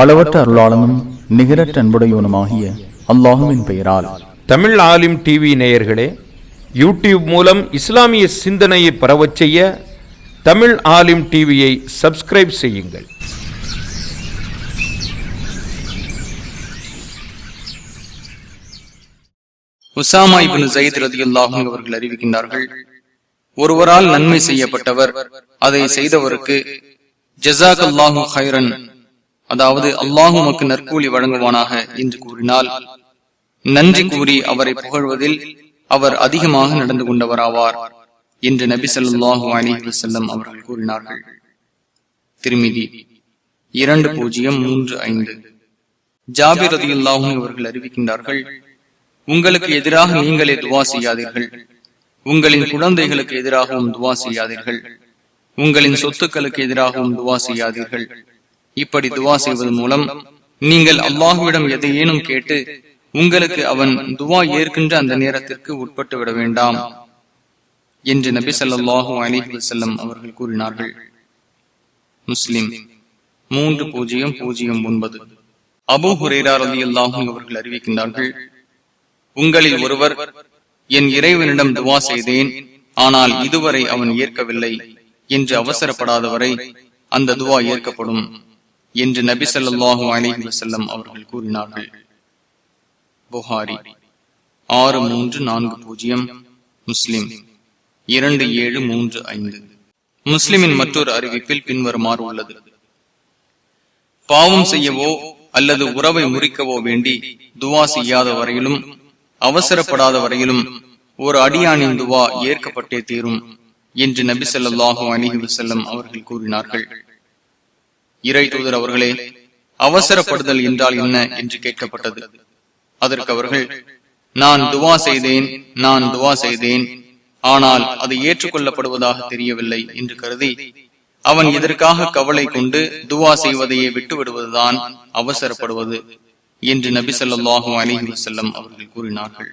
அளவற்ற அருளாளனும் நிகரற்ற அன்புடையவனுமாகிய அல்லாஹுவின் பெயரால். தமிழ் ஆலிம் டிவி நேயர்களே யூடியூப் மூலம் இஸ்லாமிய சிந்தனையை பரவச் செய்ய தமிழ் ஆலிம் டிவியை சப்ஸ்கிரைப் செய்யுங்கள். உசாமா இப்னு ஜயித் ரதியுல்லாஹு அவர்கள் அறிவிக்கின்றார்கள் ஒருவரால் நன்மை செய்யப்பட்டவர் அதை செய்தவருக்கு ஜஸாக் அல்லாஹு ஹைரன் அதாவது அல்லாஹு உமக்கு நற்கூலி வழங்குவானாக என்று கூறினால் நன்றி கூறி அவரை புகழ்வதில் அவர் அதிகமாக நடந்து கொண்டவராவார் என்று நபி சொல்லாஹு அலைஹி வஸல்லம் அவர்கள் கூறினார்கள். திருமிதி இரண்டு பூஜ்ஜியம் மூன்று ஐந்து. ஜாபிர் ரதியுல்லாஹும் இவர்கள் அறிவிக்கின்றார்கள் உங்களுக்கு எதிராக நீங்களே துவா செய்யாதீர்கள். உங்களின் குழந்தைகளுக்கு எதிராகவும் துவா செய்யாதீர்கள். உங்களின் சொத்துக்களுக்கு எதிராகவும் துவா செய்யாதீர்கள். இப்படி துவா செய்வதன் மூலம் நீங்கள் அல்லாஹுவிடம் எதையேனும் கேட்டு உங்களுக்கு அவன் துவா ஏற்கின்ற அந்த நேரத்திற்கு உட்பட்டு விட வேண்டாம் என்று நபி ஸல்லல்லாஹு அலைஹி வஸல்லம் அவர்கள் கூறினார்கள். முஸ்லிம் மூன்று பூஜ்ஜியம் பூஜ்ஜியம் ஒன்பது. அபு ஹுரேரா ரலியல்லாஹு அவர்கள் அறிவிக்கின்றார்கள் உங்களில் ஒருவர் என் இறைவனிடம் துவா செய்தேன். ஆனால் இதுவரை அவன் ஏற்கவில்லை என்று அவசரப்படாதவரை அந்த துவா ஏற்கப்படும். என்று நபி ஸல்லல்லாஹு அலைஹி வஸல்லம் அவர்கள் கூறினார்கள். புகாரி. ஆறு மூன்று நான்கு பூஜ்ஜியம் முஸ்லிம். இரண்டு ஏழு மூன்று ஐந்து. முஸ்லிமின் மற்றொரு அறிவிப்பில் பின்வருமாறு உள்ளது. பாவம் செய்யவோ அல்லது உறவை முறிக்கவோ வேண்டி துவா செய்யாத வரையிலும் அவசரப்படாத வரையிலும் ஒரு அடியானின் துவா ஏற்கப்பட்டே தீரும் என்று நபி ஸல்லல்லாஹு அலைஹி வஸல்லம் அவர்கள் கூறினார்கள். இறை தூதர் அவர்களே அவசரப்படுதல் என்றால் என்ன என்று கேட்கப்பட்டது. அதற்கு அவர்கள் நான் துவா செய்தேன் நான் துவா செய்தேன். ஆனால் அது ஏற்றுக்கொள்ளப்படுவதாக தெரியவில்லை என்று கருதி அவன் இதற்காக கவலை கொண்டு துவா செய்வதையே விட்டு விடுவதுதான் அவசரப்படுவது என்று நபி ஸல்லல்லாஹு அலைஹி வஸல்லம் அவர்கள் கூறினார்கள்.